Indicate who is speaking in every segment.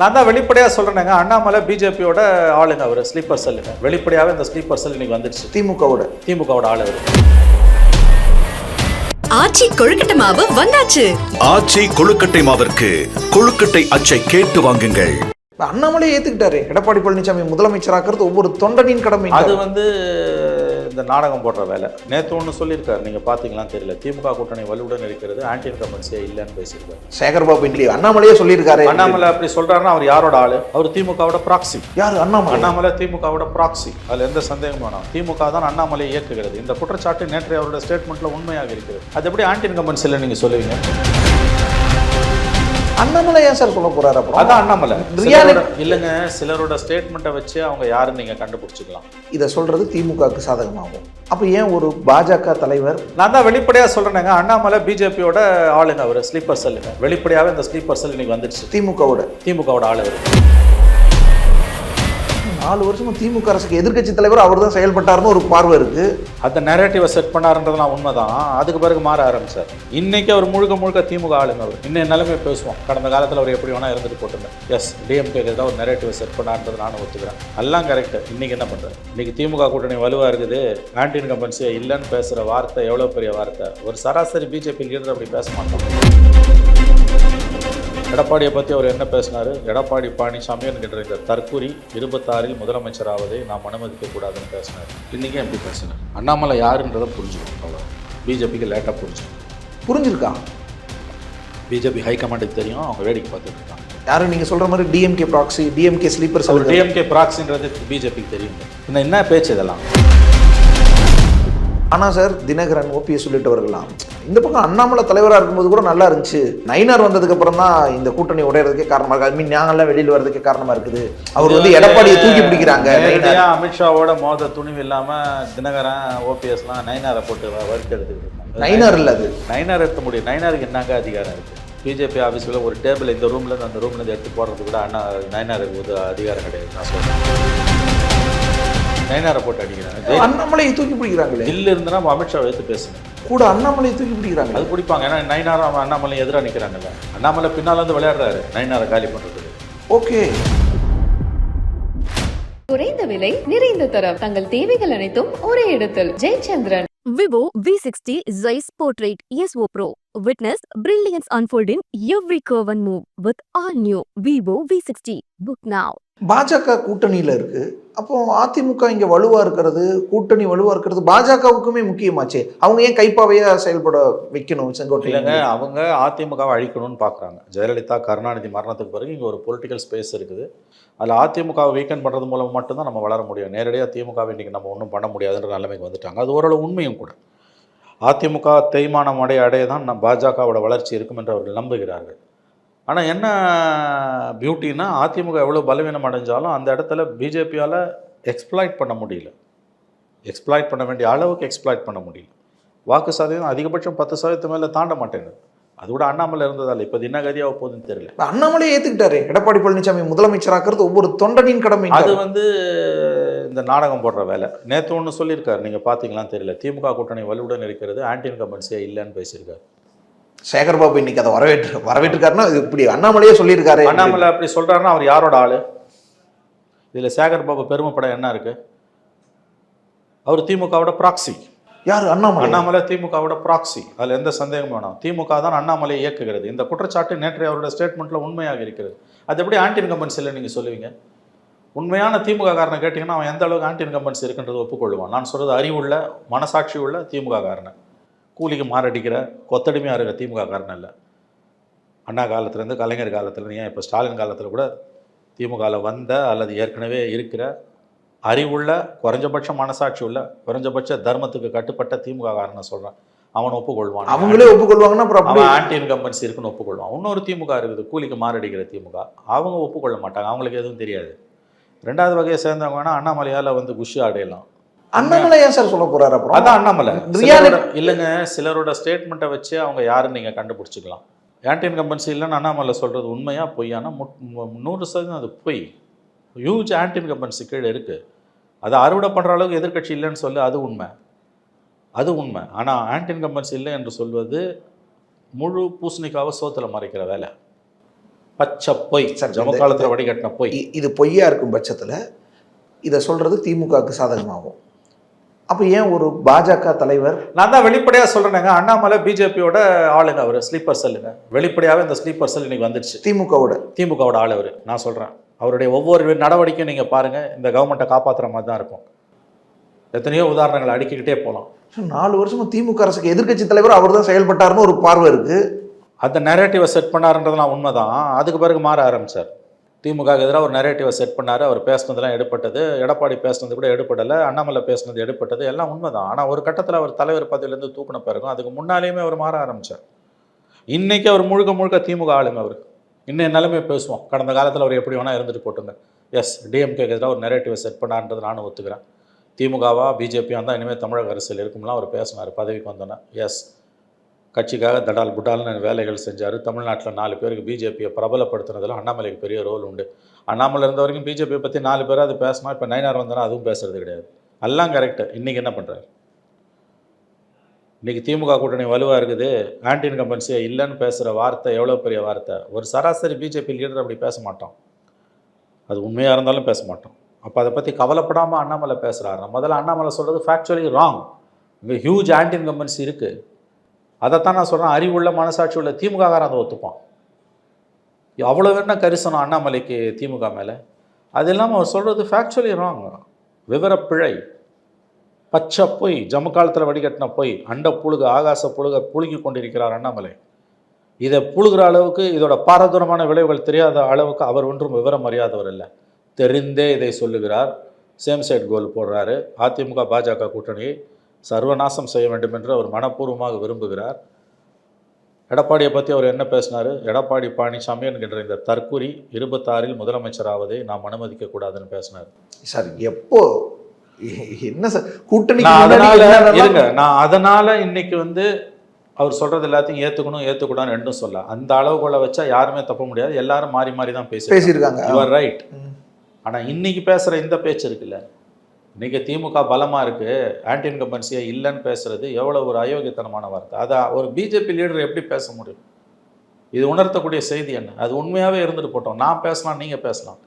Speaker 1: நான் தான் வெளிப்படையாக சொல்கிறேங்க அண்ணாமலை பிஜேபியோட ஆளுங்க அவர்? ஸ்லீப்பர் செல்லுங்க வெளிப்படையாகவே இந்த ஸ்லீப்பர் செல் இன்னைக்கு வந்துடுச்சு.
Speaker 2: திமுகவோட.
Speaker 1: திமுகவோட ஆள் அவர்.
Speaker 3: ஆச்சி கொழுக்கட்டை மாவு வந்தாச்சு.
Speaker 4: ஆச்சி கொழுக்கட்டை மாவிற்கு கொழுக்கட்டை அச்சை கேட்டு வாங்குங்கள்.
Speaker 2: அண்ணாமலை ஏத்துக்கிட்டாரு. எடப்பாடி பழனிசாமி முதலமைச்சராக்குறது ஒவ்வொரு தொண்டனின் கடமை
Speaker 1: அது வந்து இந்த நாடகம் போடுற வேலை. நேற்று ஒன்று சொல்லியிருக்காரு. நீங்கள் பார்த்தீங்களான்னு தெரியல. திமுக கூட்டணி வலுவுடன் இருக்கிறது ஆன்டி இன்கம்பன்சியே இல்லைன்னு பேசியிருக்காரு.
Speaker 2: சேகர்பாபு இல்லையா அண்ணாமலையே சொல்லியிருக்காரு.
Speaker 1: அண்ணாமலை அப்படி சொல்றாருன்னா அவர் யாரோட ஆளு? அவர் திமுகவோட ப்ராக்சி
Speaker 2: யாரு? அண்ணாமலை.
Speaker 1: அண்ணாமலை திமுகவோட ப்ராக்சி அதுல எந்த சந்தேகமும் வேணாம். திமுக தான் அண்ணாமலை இயக்குகிறது. இந்த குற்றச்சாட்டு நேற்று அவரோட ஸ்டேட்மெண்ட்ல உண்மையாக இருக்கிறது. அது எப்படி ஆன்டி இன்கம்பன்சியில் நீங்க சொல்லுவீங்க?
Speaker 2: அண்ணாமலை ஏன் சார் சொல்ல போறாரு அப்புறம்?
Speaker 1: அதான் அண்ணாமலை. இல்லைங்க சிலரோட ஸ்டேட்மெண்ட்டை வச்சு அவங்க யாருன்னு நீங்க கண்டுபிடிச்சிக்கலாம்.
Speaker 2: இதை சொல்றது திமுகவுக்கு சாதகமாகும். அப்ப ஏன் ஒரு பாஜக தலைவர்
Speaker 1: நான் தான் வெளிப்படையாக சொல்றேங்க அண்ணாமலை பிஜேபியோட ஆளுங்க அவர் ஸ்லீப்பர் செல்லுங்க வெளிப்படையாகவே இந்த ஸ்லீப்பர் செல் இன்னைக்கு வந்துடுச்சு
Speaker 2: திமுகவோட.
Speaker 1: திமுகவோட ஆளு
Speaker 2: நாலு வருஷமா திமுக அரசுக்கு எதிர்கட்சி தலைவர் அவர் தான் செயல்பட்டாருன்னு ஒரு பார்வை இருக்கு.
Speaker 1: அந்த நெரேட்டிவை செட் பண்ணாருன்றதுலாம் உண்மைதான். அதுக்கு பிறகு மாற ஆரம்பிச்சார். இன்னைக்கு அவர் முழுக்க முழுக்க திமுக ஆளுங்க அவர். இன்னும் நிலைமை பேசுவோம்? கடந்த காலத்தில் அவர் எப்படி வேணா இருந்துட்டு போட்டிருந்தேன் எஸ் டிஎம்கே தான் ஒரு நெரேட்டிவை செட் பண்ணாருன்றது நானும் ஒத்துக்கிறேன். எல்லாம் கரெக்ட் இன்னைக்கு என்ன பண்றாரு? இன்னைக்கு திமுக கூட்டணி வலுவா இருக்குது. ஆன்டி இன்கம்பன்சியை இல்லைன்னு பேசுற வார்த்தை எவ்வளவு பெரிய வார்த்தை? ஒரு சராசரி பிஜேபி லீடர் அப்படி பேச மாட்டோம் எடப்பாடியை பற்றி அவர் என்ன பேசினார்? எடப்பாடி பழனிசாமி என்கின்ற இந்த தற்கூரி இருபத்தாறில் முதலமைச்சராவதை நாம் அனுமதிக்க கூடாதுன்னு பேசினார். இன்றைக்கே எப்படி பேசினார். அண்ணாமலை யாருன்றதை புரிஞ்சுக்கணும் அவ்வளோ பிஜேபிக்கு லேட்டாக புரிஞ்சுக்கணும்.
Speaker 2: புரிஞ்சிருக்கா?
Speaker 1: பிஜேபி ஹைகமாண்டுக்கு தெரியும் அவங்க வேடிக்கை பார்த்துட்டு இருக்காங்க.
Speaker 2: யாரும் நீங்க சொல்ற மாதிரி டிஎம்கே ப்ராக்சி டிஎம்கே ஸ்லீப்பர்
Speaker 1: அவர் டிஎம்கே ப்ராக்ஸின்றது பிஜேபிக்கு தெரியும். இன்னும் என்ன பேச்சு இதெல்லாம்?
Speaker 2: ஆனா சார் தினகரன் ஓபிஎஸ் உள்ளிட்டவர்கள்லாம். இந்த பக்கம் அண்ணாமலை தலைவரா இருக்கும்போது கூட நல்லா இருந்துச்சு. நயினார் வந்ததுக்கு அப்புறம் தான் இந்த கூட்டணி உடையறதுக்கே காரணமா இருக்கு. ஐ மீன் நாங்கெல்லாம் வெளியில வர்றதுக்கே காரணமா இருக்குது. அவர் வந்து எடப்பாடியை தூக்கி பிடிக்கிறாங்க
Speaker 1: அமித்ஷாவோட மோத துணிவு இல்லாம தினகரன் ஓபிஎஸ்லாம் நைனாரை போட்டு வறுத்து எடுத்துக்கிட்டு
Speaker 2: நயினார் இல்ல அது.
Speaker 1: நைனார் எடுக்க முடியும் நைனாருக்கு என்னங்க அதிகாரம் இருக்கு? பிஜேபி ஆஃபீஸில் ஒரு டேபிள் இந்த ரூம்ல இருந்து அந்த ரூம்ல இருந்து எடுத்து போடுறது கூட அண்ணா நைனாருக்கு ஒரு அதிகாரம் கிடையாது. நான் சொல்றேன். நைனாரை போட்டு அடிக்கிறாங்க.
Speaker 2: அண்ணாமலையை தூக்கி பிடிக்கிறாங்களே.
Speaker 1: தில்லு இருந்துன்னா அமித்ஷா எடுத்து பேசுங்க.
Speaker 2: கூட அண்ணாமலையை தூக்கி பிடிக்கிறாங்க
Speaker 1: அது பிடிப்பாங்க. ஏன்னா அவன் அண்ணாமலை எதிராக நிற்கிறாங்கல்ல அண்ணாமலை பின்னால இருந்து விளையாடுறாரு. நைனாரை காலி பண்றதுக்கு.
Speaker 2: ஓகே.
Speaker 5: குறைந்த விலை நிறைந்த தரம். தங்கள் தேவைகள் அனைத்தும் ஒரே இடத்தில். Jayachandran.
Speaker 6: Vivo V60 Zeiss Portrait ESO Pro. Witness brilliance unfold in every curve and move with all new Vivo V60. Book now.
Speaker 2: பாஜக கூட்டணியில் இருக்கு. அப்போ அதிமுக இங்கே வலுவாக இருக்கிறது கூட்டணி வலுவாக இருக்கிறது பாஜகவுக்குமே முக்கியமாச்சே. அவங்க ஏன் கைப்பாவையாக செயல்பட வைக்கணும் செங்கோட்டையிலங்க
Speaker 1: அவங்க அதிமுகவை அழிக்கணும்னு பார்க்குறாங்க ஜெயலலிதா கருணாநிதி மரணத்துக்கு பிறகு இங்கே ஒரு பொலிட்டிக்கல் ஸ்பேஸ் இருக்குது. அதில் அதிமுகவை வீக்கெண்ட் பண்ணுறது மூலம் மட்டும்தான் நம்ம வளர முடியும். நேரடியாக திமுகவை இன்றைக்கி நம்ம ஒன்றும் பண்ண முடியாதுன்ற நிலைமைக்கு வந்துட்டாங்க. அது ஓரளவு உண்மையும் கூட. அதிமுக தேய்மானம் அடைய அடைய தான் நம் பாஜகவோட வளர்ச்சி இருக்கும் என்று அவர்கள் நம்புகிறார்கள். ஆனால் என்ன பியூட்டின்னா அதிமுக எவ்வளோ பலவீனம் அடைஞ்சாலும் அந்த இடத்துல பிஜேபியால் எக்ஸ்ப்ளாய்ட் பண்ண முடியல. எக்ஸ்ப்ளாய்ட் பண்ண வேண்டிய அளவுக்கு எக்ஸ்ப்ளாய்ட் பண்ண முடியல. வாக்கு சதவீதம் அதிகபட்சம் பத்து சதவீதத்து மேலே தாண்ட மாட்டேங்குது. அது கூட அண்ணாமலை இருந்ததால் இப்போ என்ன கதியாக போகுதுன்னு தெரியல.
Speaker 2: அண்ணாமலையே ஏத்துக்கிட்டாரு. எடப்பாடி பழனிசாமி முதலமைச்சராக்குறது ஒவ்வொரு தொண்டனின் கடமை
Speaker 1: அது வந்து இந்த நாடகம் போடுற வேலை. நேற்று ஒன்று சொல்லியிருக்காரு. நீங்கள் பார்த்தீங்களான்னு தெரியல. திமுக கூட்டணி வலுவுடன் இருக்கிறது ஆன்டி இன்கம்பன்சியே இல்லைன்னு பேசியிருக்காரு.
Speaker 2: சேகர்பாபு இன்னைக்கு அதை வரவேற்று வரவேற்றிருக்காருன்னா இப்படி அண்ணாமலையே சொல்லியிருக்காரு.
Speaker 1: அண்ணாமலை அப்படி சொல்கிறாருன்னா அவர் யாரோட ஆள்? இதில் சேகர் பாபு பெருமைப்பட என்ன இருக்கு? அவர் திமுகவோட ப்ராக்சி
Speaker 2: யாரு? அண்ணாமலை.
Speaker 1: அண்ணாமலை திமுகவோட ப்ராக்சி அதில் எந்த சந்தேகமும் வேணாம். திமுக தான் அண்ணாமலை இயக்குகிறது. இந்த குற்றச்சாட்டு நேற்று அவரோட ஸ்டேட்மெண்ட்டில் உண்மையாக இருக்கிறது. அது எப்படி ஆன்டி இன்கம்பன்சியில் நீங்கள் சொல்லுவீங்க? உண்மையான திமுக காரனை கேட்டிங்கன்னா அவன் எந்த அளவுக்கு ஆன்டி இன்கம்பன்சி இருக்குன்றது ஒப்புக்கொள்வான். நான் சொல்கிறது அறிவுள்ள மனசாட்சி உள்ள திமுக காரனை. கூலிக்கு மாரடிக்கிற கொத்தடிமையாக இருக்கிற திமுக காரன் இல்லை அண்ணா காலத்துலேருந்து கலைஞர் காலத்துலேருந்து ஏன் இப்போ ஸ்டாலின் காலத்தில் கூட திமுகவில் வந்த அல்லது ஏற்கனவே இருக்கிற அறிவுள்ள குறைஞ்சபட்ச மனசாட்சி உள்ள குறைஞ்சபட்ச தர்மத்துக்கு கட்டுப்பட்ட திமுக காரனை சொல்கிறேன் அவன் ஒப்புக்கொள்வான்.
Speaker 2: அவங்களே ஒப்புக்கொள்வாங்கன்னா
Speaker 1: அவன் ஆன்டி இன்கம்பன்சி இருக்குன்னு ஒப்புக்கொள்வான். இன்னொரு திமுக இருக்குது கூலிக்கு மாரடிக்கிற திமுக. அவங்க ஒப்புக்கொள்ள மாட்டாங்க. அவங்களுக்கு எதுவும் தெரியாது. ரெண்டாவது வகையை சேர்ந்தவங்க வேணா அண்ணாமலையால் வந்து குஷி அடையலாம்
Speaker 2: அண்ணாமலை ஏன் சார் சொல்ல போறாரு அப்புறம்?
Speaker 1: அதான் அண்ணாமலை. இல்லைங்க சிலரோட ஸ்டேட்மெண்ட்டை வச்சு அவங்க யாருன்னு நீங்கள் கண்டுபிடிச்சிக்கலாம். ஆன்டி இன்கம்பன்சி இல்லைன்னு அண்ணாமலை சொல்கிறது உண்மையா பொய்யானா? நூறு சதவீதம் அது பொய். ஹியூஜ் ஆன்டி இன்கம்பன்சி கீழே இருக்குது அதை அறுவடை பண்ணுற அளவுக்கு எதிர்க்கட்சி இல்லைன்னு சொல்லு அது உண்மை. அது உண்மை. ஆனால் ஆன்டி இன்கம்பன்சி இல்லை என்று சொல்வது முழு பூசணிக்காவை சோத்துல மறைக்கிற வேலை. பச்சை பொய்.
Speaker 2: சார்,
Speaker 1: ஜம காலத்தில் வடிகட்டின பொய்.
Speaker 2: இது பொய்யா இருக்கும் பட்சத்தில் இதை சொல்றது திமுகவுக்கு சாதகமாகும். அப்போ ஏன் ஒரு பாஜக தலைவர்?
Speaker 1: நான் தான் வெளிப்படையாக சொல்கிறேங்க அண்ணாமலை பிஜேபியோட ஆளுங்க அவர் ஸ்லீப்பர் செல்லுங்க வெளிப்படையாகவே இந்த ஸ்லீப்பர் செல் இன்னைக்கு வந்துடுச்சு
Speaker 2: திமுகவோட.
Speaker 1: திமுகவோட ஆள் அவர். நான் சொல்கிறேன் அவருடைய ஒவ்வொரு நடவடிக்கையும் நீங்கள் பாருங்கள் இந்த கவர்மெண்ட்டை காப்பாற்றுற மாதிரி தான் இருக்கும். எத்தனையோ உதாரணங்களை அடுக்கிக்கிட்டே போகலாம்
Speaker 2: நாலு வருஷமா திமுக அரசுக்கு எதிர்க்கட்சி தலைவர் அவர் தான் செயல்பட்டாருன்னு ஒரு பார்வை இருக்கு.
Speaker 1: அந்த நெரேட்டிவை செட் பண்ணாருன்றதுலாம் உண்மைதான். அதுக்கு பிறகு மாற ஆரம்பிச்சார். திமுக எதிராக ஒரு நெரேட்டிவை செட் பண்ணார். அவர் பேசுனதுலாம் எடுப்பட்டது எடப்பாடி பேசுனது கூட எடுப்படலை அண்ணாமலை பேசுனது எடுப்பட்டது எல்லாம் உண்மைதான். ஆனால் ஒரு கட்டத்தில் அவர் தலைவர் பதவியிலேருந்து தூக்கின பிறகும் அதுக்கு முன்னாலேயுமே அவர் மாற ஆரம்பிச்சார். இன்றைக்கி அவர் முழுக்க முழுக்க திமுக ஆளுங்க அவர். இன்னும் நிலைமை பேசுவோம். கடந்த காலத்தில் அவர் எப்படி வேணால் இருந்துட்டு போட்டுங்க. எஸ் டிஎம்கே எதிராக ஒரு நெரேட்டிவை செட் பண்ணான்றது நானும் ஒத்துக்கிறேன். திமுகவா பிஜேபியாக இருந்தால் இனிமேல் தமிழக அரசியல் இருக்கும்லாம் அவர் பேசினார் பதவிக்கு வந்தோன்னே. எஸ் கட்சிக்காக தடால் புடால்னு வேலைகள் செஞ்சார். தமிழ்நாட்டில் நாலு பேருக்கு பிஜேபியை பிரபலப்படுத்துனதில் அண்ணாமலைக்கு பெரிய ரோல் உண்டு. அண்ணாமலை இருந்த வரைக்கும் பிஜேபியை பற்றி நாலு பேர் அது பேசினா இப்போ நைனார் வந்தனா அதுவும் பேசுறது கிடையாது. எல்லாம் கரெக்டு இன்றைக்கி என்ன பண்ணுறாரு இன்றைக்கி திமுக கூட்டணி வலுவாக இருக்குது. ஆன்டி இன்கம்பன்சியாக இல்லைன்னு பேசுகிற வார்த்தை எவ்வளோ பெரிய வார்த்தை? ஒரு சராசரி பிஜேபி லீடர் அப்படி பேச மாட்டோம். அது உண்மையாக இருந்தாலும் பேச மாட்டோம். அப்போ அதை பற்றி கவலைப்படாமல் அண்ணாமலை பேசுகிறாரு முதல்ல அண்ணாமலை சொல்கிறது ஃபேக்சுவலி ராங் இங்கே ஹியூஜ் ஆன்டி இன்கம்பன்சி இருக்குது அதைத்தான் நான் சொல்கிறேன் அறிவுள்ள மனசாட்சி உள்ள திமுககாரன் அதை ஒத்துப்பான். அவ்வளோ என்ன கரிசனம் அண்ணாமலைக்கு திமுக மேலே? அது இல்லாமல் அவர் சொல்கிறது ஃபேக்சுவலி ராங் விவரப்பிழை. பச்சை பொய் ஜம்மு காலத்தில் வடிகட்டின பொய் அண்ட புழுகு ஆகாச புழுக புழுங்கி கொண்டிருக்கிறார் அண்ணாமலை. இதை புழுகிற அளவுக்கு இதோட பாரதூரமான விளைவுகள் தெரியாத அளவுக்கு அவர் ஒன்றும் விவரம் அறியாதவர் இல்லை. தெரிந்தே இதை சொல்லுகிறார். சேம் சைட் கோல் போடுறாரு. அதிமுக பாஜக கூட்டணியை சர்வநாசம் செய்ய வேண்டும் என்று அவர் மனப்பூர்வமாக விரும்புகிறார். எடப்பாடியை பற்றி அவர் என்ன பேசினார்? எடப்பாடி பழனிசாமி என்கின்ற இந்த தற்குறி இருபத்தாறில் முதலமைச்சராவதை நாம் அனுமதிக்க கூடாதுன்னு பேசினார்.
Speaker 2: சார் எப்போ? என்ன சார்? முன்னாடி
Speaker 1: அதனால இருங்க நான் அதனால இன்னைக்கு வந்து அவர் சொல்றது எல்லாத்தையும் ஏத்துக்கணும் ஏத்துக்கூடாதுன்னு ரெண்டும் சொல்ல. அந்த அளவுக்குள்ள வச்சா யாருமே தப்ப முடியாது. எல்லாரும் மாறி மாறி தான் பேசி
Speaker 2: பேசியிருக்காங்க
Speaker 1: ரைட்
Speaker 2: ம்.
Speaker 1: ஆனா இன்னைக்கு பேசுற இந்த பேச்சு இருக்குல்ல. இன்னைக்கு திமுக பலமா இருக்கு ஆன்டி இன்கம்பன்சியா இல்லைன்னு பேசுறது எவ்வளவு ஒரு அயோக்கியத்தனமான வார்த்தை. அதை ஒரு பிஜேபி லீடர் எப்படி பேச முடியும்? இது உணர்த்தக்கூடிய செய்தி என்ன? அது உண்மையாவே இருந்துட்டு போட்டோம். நான் பேசலாம் நீங்க பேசலாம்.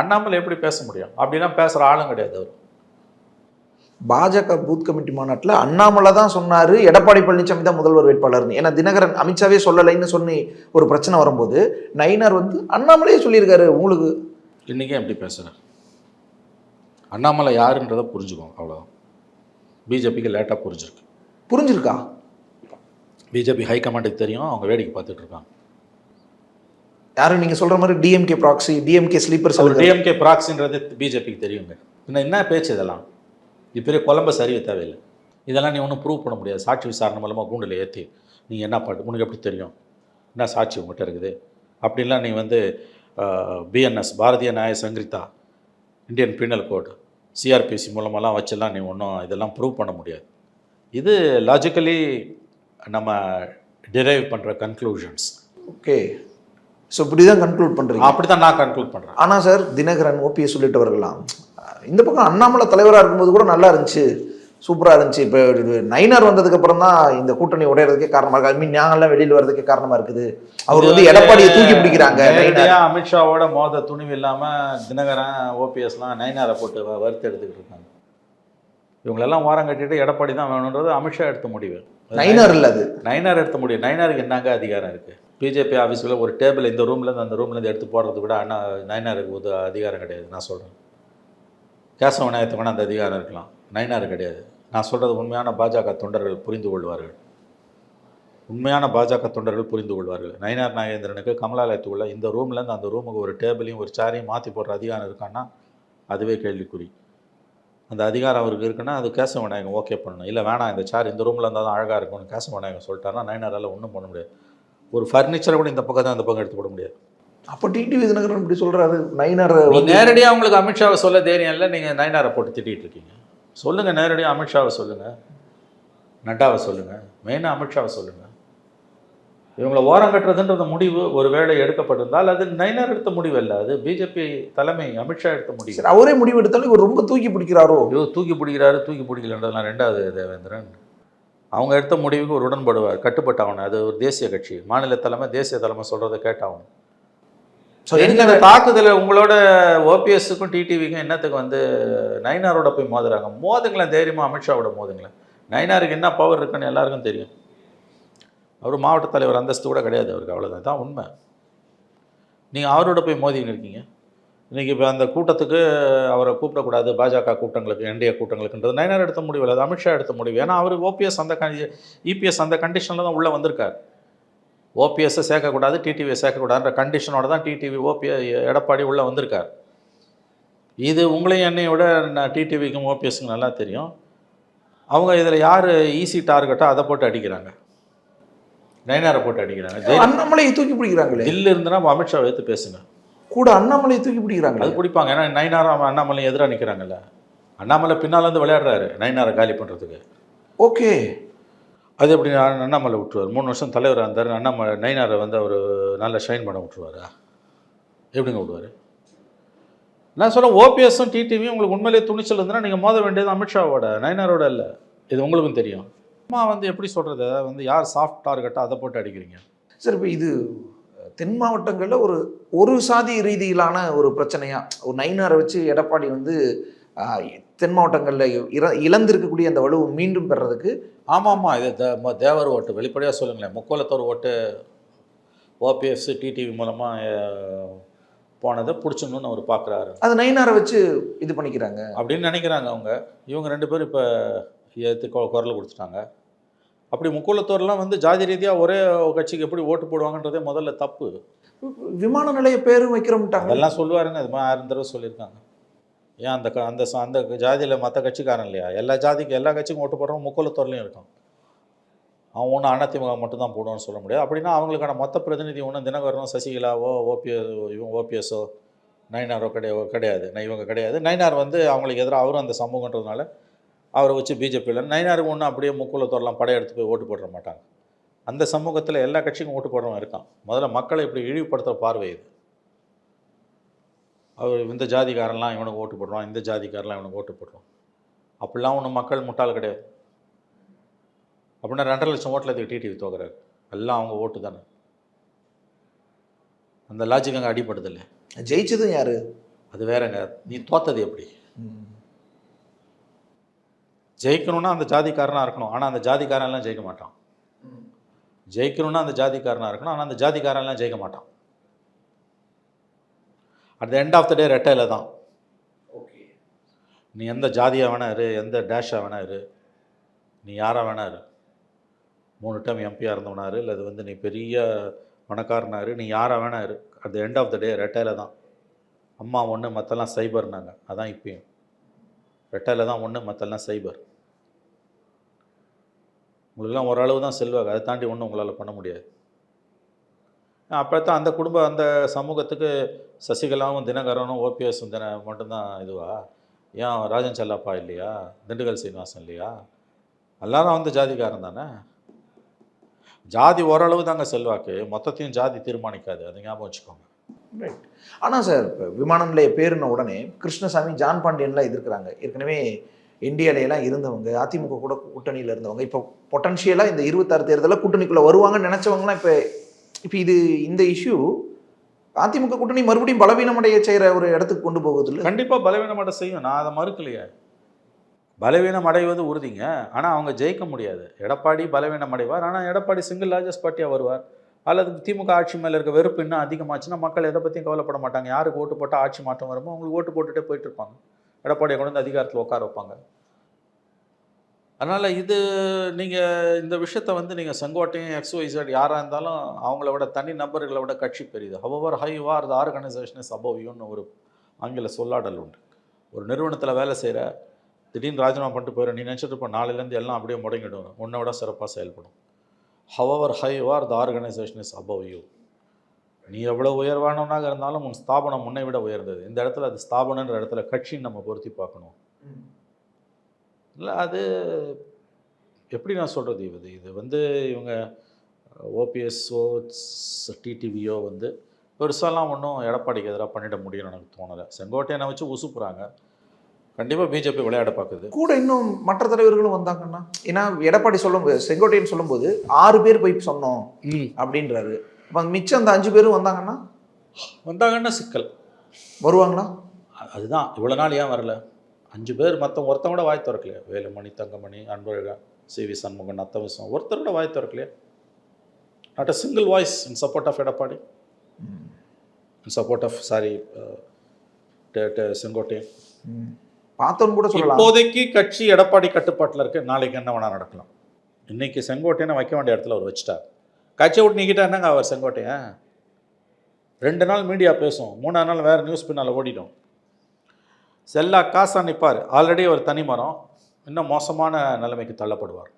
Speaker 1: அண்ணாமலை எப்படி பேச முடியும்? அப்படிலாம் பேசுற ஆளும் கிடையாது அவர்.
Speaker 2: பாஜக பூத் கமிட்டி மாநாட்டில் அண்ணாமலை தான் சொன்னாரு எடப்பாடி பழனிசாமி தான் முதல்வர் வேட்பாளர்னு ஏன்னா தினகரன் அமித்ஷாவே சொல்லலைன்னு சொல்லி ஒரு பிரச்சனை வரும்போது நயினார் வந்து அண்ணாமலையே சொல்லியிருக்காரு. உங்களுக்கு
Speaker 1: இன்றைக்கே எப்படி பேசுகிறார் அண்ணாமலை யாருன்றதை புரிஞ்சுக்கோங்க அவ்வளோ பிஜேபிக்கு லேட்டாக புரிஞ்சிருக்கு.
Speaker 2: புரிஞ்சிருக்கா?
Speaker 1: பிஜேபி ஹைகமாண்டுக்கு தெரியும் அவங்க வேடிக்கை பார்த்துட்டு இருக்காங்க.
Speaker 2: யாரும் நீங்க சொல்ற மாதிரி டிஎம்கே ப்ராக்ஸி டிஎம்கே ஸ்லீப்பர்
Speaker 1: அவர்
Speaker 2: செல்
Speaker 1: டிஎம்கே ப்ராக்ஸின்றது பிஜேபிக்கு தெரியுங்க. இன்னும் என்ன பேச்சு இதெல்லாம்? இது பெரிய குழம்ப சரிவு தேவையில்லை. இதெல்லாம் நீ ஒன்றும் ப்ரூவ் பண்ண முடியாது. சாட்சி விசாரணை மூலமாக கூண்டில் ஏற்றி நீங்கள் என்ன பாட்டு உனக்கு எப்படி தெரியும்? என்ன சாட்சி உங்கள்கிட்ட இருக்குது? அப்படின்லாம் நீ வந்து BNS Bharatiya Nyaya Sanhita Indian penal code CrPC மூலமெல்லாம் வச்செல்லாம் நீ ஒன்றும் இதெல்லாம் ப்ரூவ் பண்ண முடியாது. இது லாஜிக்கலி நம்ம டிரைவ் பண்ணுற கன்க்ளூஷன்ஸ்
Speaker 2: ஓகே ஸோ இப்படி தான் கன்க்ளூட் பண்றீங்க?
Speaker 1: அப்படி தான் நான் கன்க்ளூட் பண்ணுறேன்
Speaker 2: ஆனா சார் தினகரன் ஓபிஎஸ் உள்ளிட்டவர்களாம் இந்த பக்கம் அண்ணாமலை தலைவரா இருக்கும்போது கூட நல்லா இருந்துச்சு. சூப்பரா இருந்துச்சு. இப்போ நைனார் வந்ததுக்கு அப்புறம் தான் இந்த கூட்டணி உடையறதுக்கே காரணமா இருக்கு. ஐ மீன் நாங்கள்லாம் வெளியில வர்றதுக்கே காரணமா இருக்குது. அவர் வந்து எடப்பாடியை தூக்கி பிடிக்கிறாங்க.
Speaker 1: அமித்ஷாவோட மோத துணிவு இல்லாம தினகரன் ஓபிஎஸ்லாம் நைனாரை போட்டு வறுத்து எடுத்துக்கிட்டு இருக்காங்க. இவங்களெல்லாம் ஓரம் கட்டிட்டு எடப்பாடி தான் வேணுன்றது அமித்ஷா எடுத்த முடிவு.
Speaker 2: நயினார் இல்ல அது.
Speaker 1: நைனார் எடுத்த முடிவு. நைனாருக்கு என்னங்க அதிகாரம் இருக்கு? பிஜேபி ஆஃபீஸில் ஒரு டேபிள் இந்த ரூம்லேருந்து அந்த ரூம்லேருந்து எடுத்து போடுறது கூட அண்ணா நைனாருக்கு உத அதிகாரம் கிடையாது. நான் சொல்கிறேன் கேசவ விநாயகத்துக்கு வேணால் அந்த அதிகாரம் இருக்கலாம். நைனார் கிடையாது. நான் சொல்கிறது உண்மையான பாஜக தொண்டர்கள் புரிந்து கொள்வார்கள். உண்மையான பாஜக தொண்டர்கள் புரிந்து கொள்வார்கள். நயினார் நாகேந்திரனுக்கு கமலாலயத்துக்குள்ள இந்த ரூம்லேருந்து அந்த ரூமுக்கு ஒரு டேபிளையும் ஒரு சேரையும் மாற்றி போடுற அதிகாரம் இருக்கான்னா அதுவே கேள்விக்குறி. அந்த அதிகாரம் அவருக்கு இருக்குன்னா அது கேசவ விநாயகம் ஓகே பண்ணணும். இல்லை வேணாம் இந்த சேர் இந்த ரூமில் இருந்தால் தான் அழகாக இருக்கும்னு கேசவ விநாயகம் சொல்லிட்டாருன்னா நயனாரால் ஒன்றும் பண்ண முடியாது. ஒரு ஃபர்னிச்சரை கூட இந்த பக்கம் தான் அந்த பக்கம் எடுத்து போட முடியாது.
Speaker 2: அப்ப டிடிவி தினகரன் இப்படி சொல்றாரு? நயினார்
Speaker 1: நேரடியாக உங்களுக்கு அமித்ஷாவை சொல்ல தைரியம் இல்லை நீங்கள் நயனாரை போட்டு திட்டிகிட்டு இருக்கீங்க. சொல்லுங்கள் நேரடியாக அமித்ஷாவை சொல்லுங்கள் நட்டாவை சொல்லுங்கள் மெயினாக அமித்ஷாவை சொல்லுங்கள் இவங்களை ஓரம் கட்டுறதுன்றது முடிவு ஒரு வேளை எடுக்கப்பட்டிருந்தால் அது நயினார் எடுத்த முடிவு இல்லை அது பிஜேபி தலைமை அமித்ஷா எடுத்த முடிவு.
Speaker 2: சரி, அவரே முடிவு எடுத்தாலும் இவர் ரொம்ப தூக்கி பிடிக்கிறாரோ?
Speaker 1: ஐயோ தூக்கி பிடிக்கிறாரு தூக்கி பிடிக்கலன்றதுலாம் ரெண்டாவது தேவேந்திரன். அவங்க எடுத்த முடிவுக்கு ஒரு உடன்படுவார் கட்டுப்பட்டாகணும் அது ஒரு தேசிய கட்சி. மாநில தலைமை தேசிய தலைமை சொல்கிறத கேட்டாகணும்
Speaker 2: ஸோ
Speaker 1: இந்த தாக்குதல் உங்களோட ஓபிஎஸ்க்கும் டிடிவிக்கும் என்னத்துக்கு வந்து நைனாரோட போய் மோதுறாங்க? மோதுங்களேன் தைரியமா அமித்ஷாவோட மோதுங்களேன். நைனாருக்கு என்ன பவர் இருக்குன்னு எல்லாருக்கும் தெரியும். அவர் மாவட்ட தலைவர் அந்தஸ்து கூட கிடையாது அவருக்கு அவ்வளோதான் தான் உண்மை. நீங்கள் அவரோட போய் மோதின்னு இருக்கீங்க. இன்றைக்கி இப்போ அந்த கூட்டத்துக்கு அவரை கூப்பிடக்கூடாது. பாஜக கூட்டங்களுக்கு என்டிஏ கூட்டங்களுக்குன்றது நயனார் எடுத்த முடிவு இல்லை அது அமித்ஷா எடுத்த முடிவு. ஏன்னா அவர் ஓபிஎஸ் அந்த கண்டி இபிஎஸ் அந்த கண்டிஷனில் தான் உள்ளே வந்திருக்கார். ஓபிஎஸ்ஸை சேர்க்கக்கூடாது டிடிவியை சேர்க்கக்கூடாதுன்ற கண்டிஷனோட தான் டிடிவி ஓபிஎ எடப்பாடி உள்ளே வந்திருக்கார். இது உங்களையும் என்னையை விட நான் டிடிவிக்கும் ஓபிஎஸ்க்கும் நல்லா தெரியும். அவங்க இதில் யார் ஈஸி டார்கெட்டோ அதை போட்டு அடிக்கிறாங்க. நயனாரை போட்டு அடிக்கிறாங்க.
Speaker 2: அண்ணாமலையை தூக்கி பிடிக்கிறாங்களே.
Speaker 1: தில்லு இருந்துன்னா அமித்ஷா எடுத்து பேசுங்க.
Speaker 2: கூட அண்ணாமலையை தூக்கி பிடிக்கிறாங்களே.
Speaker 1: அது பிடிப்பாங்க. ஏன்னா நைனாரும் அண்ணாமலை எதிராக நிற்கிறாங்கல்ல அண்ணாமலை பின்னால இருந்து விளையாடுறாரு நைனாரை காலி பண்ணுறதுக்கு
Speaker 2: ஓகே.
Speaker 1: அது எப்படி அண்ணாமலை விட்டுருவார்? மூணு வருஷம் தலைவராக இருந்தார். அண்ணாமலை நைனாரை வந்து அவர் நல்லா ஷைன் பண்ண விட்டுருவாரா? எப்படிங்க விடுவார்? நான் சொல்ல ஓபிஎஸும் டிடிவியும் உங்களுக்கு உண்மையிலேயே துணிச்சல் இருந்ததுன்னா நீங்கள் மோத வேண்டியது அமித்ஷாவோட நைனாரோட இல்லை. இது உங்களுக்கும் தெரியும். அம்மா வந்து எப்படி சொல்கிறது வந்து யார் சாஃப்ட் டார்கெட்டாக அதை போட்டு அடிக்கிறீங்க?
Speaker 2: சார் இப்போ இது தென் மாவட்டங்களில் ஒரு ஒரு சாதி ரீதியிலான ஒரு பிரச்சனையாக ஒரு நைனாரை வச்சு எடப்பாடி வந்து தென் மாவட்டங்களில் இற இழந்திருக்கக்கூடிய அந்த வலுவை மீண்டும் பெறதுக்கு
Speaker 1: ஆமாம் ஆமாம் இது தேவர் ஓட்டு. வெளிப்படையாக சொல்லுங்களேன். முக்கோலத்தோர் ஓட்டு ஓபிஎஸ் டிடிவி மூலமாக போனதை பிடிச்சிடணும்னு அவர் பார்க்குறாரு
Speaker 2: அது நைனாரை வச்சு இது பண்ணிக்கிறாங்க.
Speaker 1: அப்படின்னு நினைக்கிறாங்க அவங்க. இவங்க ரெண்டு பேரும் இப்போ ஏற்று குரல் கொடுத்துட்டாங்க. அப்படி முக்குளத்தோர்லாம் வந்து ஜாதி ரீதியாக ஒரே கட்சிக்கு எப்படி ஓட்டு போடுவாங்கன்றதே முதல்ல தப்பு.
Speaker 2: விமான நிலைய பேரும் வைக்கிறோம்ட்டாங்க.
Speaker 1: அதெல்லாம் சொல்லுவாருங்க அது மாதிரி ஆயிரம் தடவை சொல்லியிருக்காங்க. ஏன் அந்த க- அந்த ச- அந்த ஜாதியில் மற்ற கட்சிக்காரன் இல்லையா? எல்லா ஜாதிக்கும் எல்லா கட்சிக்கும் ஓட்டு போடுறவங்க முக்குளத்தோர்லையும் இருக்கும். அவன் ஒன்று அதிமுக மட்டும்தான் போடுவான்னு சொல்ல முடியாது. அப்படின்னா அவங்களுக்கான மொத்த பிரதிநிதி ஒன்றும் தினகரனோ சசிகலாவோ ஓபிஎஸ் இவங்க ஓபிஎஸ்ஸோ நயினாரோ கிடையாது. கிடையாது இவங்க கிடையாது. நைனார் வந்து அவங்களுக்கு எதிராக அவரும் அந்த சமூகன்றதுனால அவரை வச்சு பிஜேபியில் நயினாருக்கு ஒன்றும் அப்படியே முக்குளத்தோர்லாம் படையெடுத்து போய் ஓட்டு போட்டுற மாட்டாங்க. அந்த சமூகத்தில் எல்லா கட்சிக்கும் ஓட்டு போடுறவன் இருக்கான். முதல்ல மக்களை இப்படி இழிவுபடுத்துகிற பார்வை இது. அவர் இந்த ஜாதிக்காரன்லாம் இவனுக்கு ஓட்டு போடுறான் இந்த ஜாதிக்காரன்லாம் இவனுக்கு ஓட்டு போடுறான் அப்படிலாம் ஒன்றும் மக்கள் முட்டாள் கிடையாது. அப்படின்னா ரெண்டரை லட்சம் ஓட்டில் இதுக்கு டிடிவி தோக்குறாரு எல்லாம் அவங்க ஓட்டு தானே. அந்த லாஜிக் அங்கே அடிபடுதில்லை
Speaker 2: ஜெயிச்சதும் யாரு?
Speaker 1: அது வேறங்க. நீ தோத்தது எப்படி? ஜெயிக்கணும்னா அந்த ஜாதிக்காரனாக இருக்கணும். ஆனால் அந்த ஜாதிக்காரன்லாம் ஜெயிக்க மாட்டான். ஜெயிக்கணும்னா அந்த ஜாதிக்காரனாக இருக்கணும். ஆனால் அந்த ஜாதிக்காரன்லாம் ஜெயிக்க மாட்டான். At the end of the day ரெட்டையில் தான்.
Speaker 2: ஓகே
Speaker 1: நீ எந்த ஜாதியாக வேணா இரு எந்த டேஷாக வேணா இரு. நீ யாராக வேணா இரு. மூணு டைம் எம்பியாக இருந்தவனா இரு இல்லை அது வந்து நீ பெரிய பணக்காரனா இரு நீ யாராக வேணா இரு. At the end of the day ரெட்டையில் தான். அம்மா ஒன்று மற்றெல்லாம் சைபர்னாங்க அதான் இப்பயும். ரெட்டையில் தான் ஒன்று மற்றெல்லாம் சைபர் உங்களுக்குலாம் ஓரளவு தான் செல்வாக்கு. அதை தாண்டி ஒன்றும் உங்களால் பண்ண முடியாது. அப்போ தான் அந்த குடும்பம் அந்த சமூகத்துக்கு சசிகலாவும் தினகரனும் ஓபிஎஸும் தின மட்டும்தான் இதுவா? ஏன் ராஜன் செல்லப்பா இல்லையா? திண்டுக்கல் சீனிவாசன் இல்லையா? எல்லாரும் வந்து ஜாதிக்காரன் தானே? ஜாதி ஓரளவு தாங்க செல்வாக்கு. மொத்தத்தையும் ஜாதி தீர்மானிக்காது. அது ஞாபகம் வச்சுக்கோங்க.
Speaker 2: ரைட் ஆனால் சார் இப்போ விமான நிலைய பேருன உடனே கிருஷ்ணசாமி ஜான் பாண்டியன்லாம் எதிர்க்கிறாங்க. ஏற்கனவே என்டிஏலையெல்லாம் இருந்தவங்க அதிமுக கூட கூட்டணியில் இருந்தவங்க இப்போ பொட்டன்ஷியலாக இந்த இருபத்தாறு தேர்தலில் கூட்டணிக்குள்ளே வருவாங்கன்னு நினச்சவங்களாம் இப்போ இப்போ இது இந்த இஷ்யூ அதிமுக கூட்டணி மறுபடியும் பலவீனமடைய செய்கிற ஒரு இடத்துக்கு கொண்டு போகுதில்ல
Speaker 1: கண்டிப்பாக பலவீனம் அடை செய்யும். நான் அதை மறுக்கலையே. பலவீனம் அடைவது உறுதிங்க. ஆனால் அவங்க ஜெயிக்க முடியாது. எடப்பாடி பலவீனம் அடைவார் ஆனால் எடப்பாடி சிங்கிள் லார்ஜஸ்ட் பார்ட்டியாக வருவார். அல்லது திமுக ஆட்சி மேலே இருக்க வெறுப்பு இன்னும் அதிகமாச்சுன்னா மக்கள் எதை பற்றியும் கவலைப்பட மாட்டாங்க. யாருக்கு ஓட்டு போட்டால் ஆட்சி மாற்றம் வருமோ? அவங்களுக்கு ஓட்டு போட்டுகிட்டே போயிட்டு இருப்பாங்க. எடப்பாடியை கொண்டு வந்து அதிகாரத்தில் உட்கார வைப்பாங்க. அதனால் இது நீங்கள் இந்த விஷயத்தை வந்து நீங்கள் செங்கோட்டையும் எக்ஸ்ஒய்சட் யாராக இருந்தாலும் அவங்கள விட தனி நபர்களை விட கட்சி பெரியது. However high are the organisation is above யூன்னு ஒரு ஆங்கில சொல்லாடல் உண்டு. ஒரு நிறுவனத்தில் வேலை செய்கிற திடீர்னு ராஜினாமா பண்ணிட்டு போயிடும் நீ நினச்சிட்டு இப்போ நாளையிலேருந்து எல்லாம் அப்படியே முடங்கிடும். உன்னை விட சிறப்பாக செயல்படும். However high are the organisation is above you நீ எவ்வளோ உயர்வானவனாக இருந்தாலும் உன் ஸ்தாபனம் முன்னை விட உயர்ந்தது. இந்த இடத்துல அது ஸ்தாபனன்ற இடத்துல கட்சின்னு நம்ம பொருத்தி பார்க்கணும். இல்லை அது எப்படி நான் சொல்கிறது இது இது வந்து இவங்க ஓபிஎஸ்ஓ டிடிவியோ வந்து பெருசாலாம் ஒன்றும் எடப்பாடிக்கு எதிராக பண்ணிட முடியும்னு எனக்கு தோணலை. செங்கோட்டையனை வச்சு உசுப்புறாங்க. கண்டிப்பாக பிஜேபி விளையாட பார்க்குது
Speaker 2: கூட இன்னும் மற்ற தலைவர்களும் வந்தாங்கன்னா ஏன்னா எடப்பாடி சொல்லும் செங்கோட்டையன் சொல்லும்போது ஆறு பேர் போய் சொன்னோம் அப்படின்றாரு. அப்போ மிச்சம் அந்த அஞ்சு பேரும் வந்தாங்கன்னா?
Speaker 1: வந்தாங்கன்னா சிக்கல்.
Speaker 2: வருவாங்களா?
Speaker 1: அதுதான். இவ்வளோ நாள் ஏன் வரல? அஞ்சு பேர் மற்ற ஒருத்தன் கூட வாய் திறக்கலையா? வேலுமணி தங்கமணி அன்பழகன் சி சி விசன்முகன் நத்தவிசம் ஒருத்தர் கூட வாய் திறக்கலையா? Not a single voice in support of Edappadi. In support of sorry Sengottaiyan.
Speaker 2: ம். பார்த்தவன் கூட சொல்லலாம்.
Speaker 1: இப்போதைக்கு கட்சி எடப்பாடி கட்டுப்பாட்டில் இருக்கு. நாளைக்கு என்ன வேணா நடக்கலாம். இன்னைக்கு செங்கோட்டையனை வைக்க வேண்டிய இடத்துல அவர் வச்சுட்டார். கட்சியை விட்டு நீக்கிட்டா என்னங்க அவர் செங்கோட்டையன்? ரெண்டு நாள் மீடியா பேசும். மூணாவது நாள் வேறு நியூஸ் பின்னால் ஓடிடும். செல்லா காசா நிற்பார் ஆல்ரெடி ஒரு தனி மரம். இன்னும் மோசமான நிலைமைக்கு தள்ளப்படுவார்.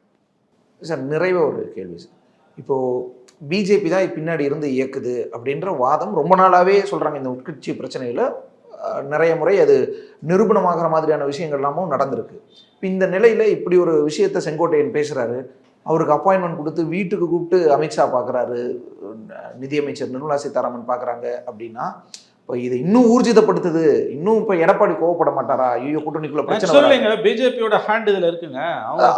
Speaker 2: சார் நிறைவாக ஒரு கேள்வி சார். இப்போது பிஜேபி தான் பின்னாடி இருந்து இயக்குது அப்படின்ற வாதம் ரொம்ப நாளாகவே சொல்கிறாங்க இந்த உட்கட்சி பிரச்சனையில். நிறைய முறை அது நிரூபணமாகிற மாதிரியான விஷயங்கள் எல்லாமும் நடந்திருக்கு. இப்போ இந்த நிலையில் இப்படி ஒரு விஷயத்தை செங்கோட்டையன் பேசுகிறாரு அவருக்கு அப்பாயின்மெண்ட் கொடுத்து வீட்டுக்கு கூப்பிட்டு அமித்ஷா பார்க்குறாரு நிதியமைச்சர் நிர்மலா சீதாராமன் பார்க்குறாங்க அப்படின்னா இப்போ இதை இன்னும் ஊர்ஜிதப்படுத்துது. இன்னும் இப்போ எடப்பாடி கோவப்பட மாட்டாரா? ஐயோ கூட்டணிக்குள்ள பிரச்சனை வராது.
Speaker 1: சொல்லுங்க பிஜேபியோட ஹேண்ட் இதில் இருக்குங்க.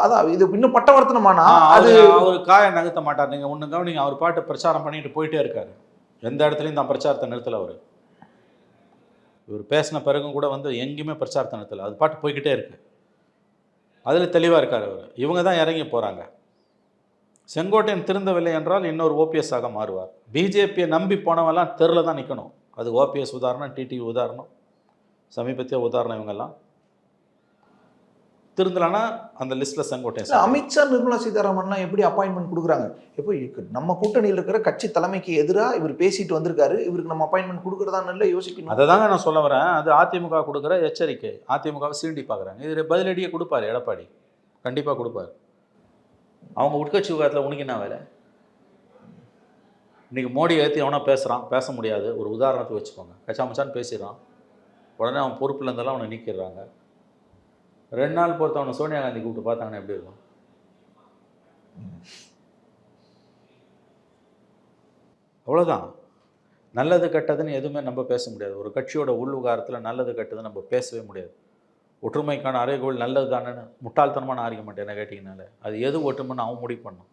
Speaker 2: அதான் இது இன்னும் பட்டவர்த்தனமானா?
Speaker 1: அது அவர் காய நகர்த்த மாட்டார். நீங்கள் ஒன்று கவனிங்க அவர் பாட்டு பிரச்சாரம் பண்ணிட்டு போயிட்டே இருக்காரு. எந்த இடத்துலையும் தான் பிரச்சாரத்தை நிறுத்தல அவர். இவர் பேசின பிறகும் கூட வந்து எங்கேயுமே பிரச்சாரத்தை நிறுத்தல. அது பாட்டு போய்கிட்டே இருக்கு. அதில் தெளிவாக இருக்கார் அவர். இவங்க தான் இறங்கி போகிறாங்க செங்கோட்டையன் திருந்தவில்லை என்றால் இன்னொரு ஓபிஎஸ் ஆக மாறுவார். பிஜேபியை நம்பி போனவெல்லாம் தெருவில் தான் நிற்கணும் அது ஓபிஎஸ் உதாரணம் டிடி உதாரணம் சமீபத்திய உதாரணம் இவங்கெல்லாம். திருந்தலைன்னா அந்த லிஸ்ட்டில் செங்கோட்டையன்.
Speaker 2: அமித்ஷா நிர்மலா சீதாராமன்லாம் எப்படி அப்பாயின்மெண்ட் கொடுக்குறாங்க? இக்கு- நம்ம கூட்டணியில் இருக்கிற கட்சி தலைமைக்கு எதிராக இவர் பேசிட்டு வந்திருக்காரு. இவருக்கு நம்ம அப்பாயின்மெண்ட் கொடுக்குறதான்னு இல்லை யோசிக்கணும்.
Speaker 1: அதை தாங்க நான் சொல்ல வரேன். அது அதிமுக கொடுக்குற எச்சரிக்கை. அதிமுகவை சீண்டி பார்க்குறாங்க. இது பதிலடியை கொடுப்பாரு எடப்பாடி. கண்டிப்பாக கொடுப்பாரு. அவங்க உட்கட்சி விவகாரத்தில் உனக்கு என்ன வேலை? இன்றைக்கி மோடி ஏற்றி எவனோ பேசுகிறான் பேச முடியாது. ஒரு உதாரணத்துக்கு வச்சுக்கோங்க. கச்சாமச்சான்னு பேசிடுறான். உடனே அவன் பொறுப்பில் இருந்தாலும் அவனை நீக்கிடுறாங்க. ரெண்டு நாள் பொறுத்தவனை சோனியா காந்தி கூப்பிட்டு பார்த்தாங்கன்னா எப்படி இருக்கும்? அவ்வளோதான் நல்லது கெட்டதுன்னு எதுவுமே நம்ம பேச முடியாது. ஒரு கட்சியோட உள்விகாரத்தில் நல்லது கெட்டதுன்னு நம்ம பேசவே முடியாது. ஒற்றுமைக்கான அறைகோள் நல்லது தானேன்னு முட்டாள்தனமான ஆர்குமெண்ட் என்ன கேட்டிங்கனால அது எது ஒற்றுமைன்னு அவன் முடிவு பண்ணும்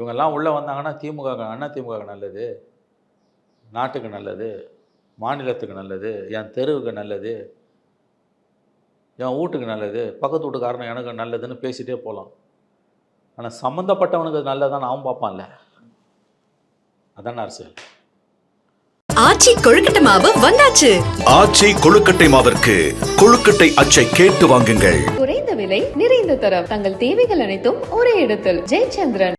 Speaker 1: இவங்கெல்லாம் உள்ளே வந்தாங்கன்னா திமுக அண்ணா திமுக நல்லது. நாட்டுக்கு நல்லது. மாநிலத்துக்கு நல்லது. என் தெருவுக்கு நல்லது. என் வீட்டுக்கு நல்லது. பக்கத்து வீட்டுக்காரன் எனக்கு நல்லதுன்னு பேசிகிட்டே போகலாம். ஆனால் சம்மந்தப்பட்டவனுக்கு நல்லதான்னு அவன் பார்ப்பான்ல. அதான் அரசியல்.
Speaker 3: ஆச்சி கொழுக்கட்டை மாவு வந்தாச்சு.
Speaker 4: ஆச்சி கொழுக்கட்டை மாவிற்கு கொழுக்கட்டை அச்சை கேட்டு வாங்குங்கள்.
Speaker 5: குறைந்த விலை நிறைந்த தரம். தங்கள் தேவைகள் அனைத்தும் ஒரே இடத்தில். ஜெயச்சந்திரன்.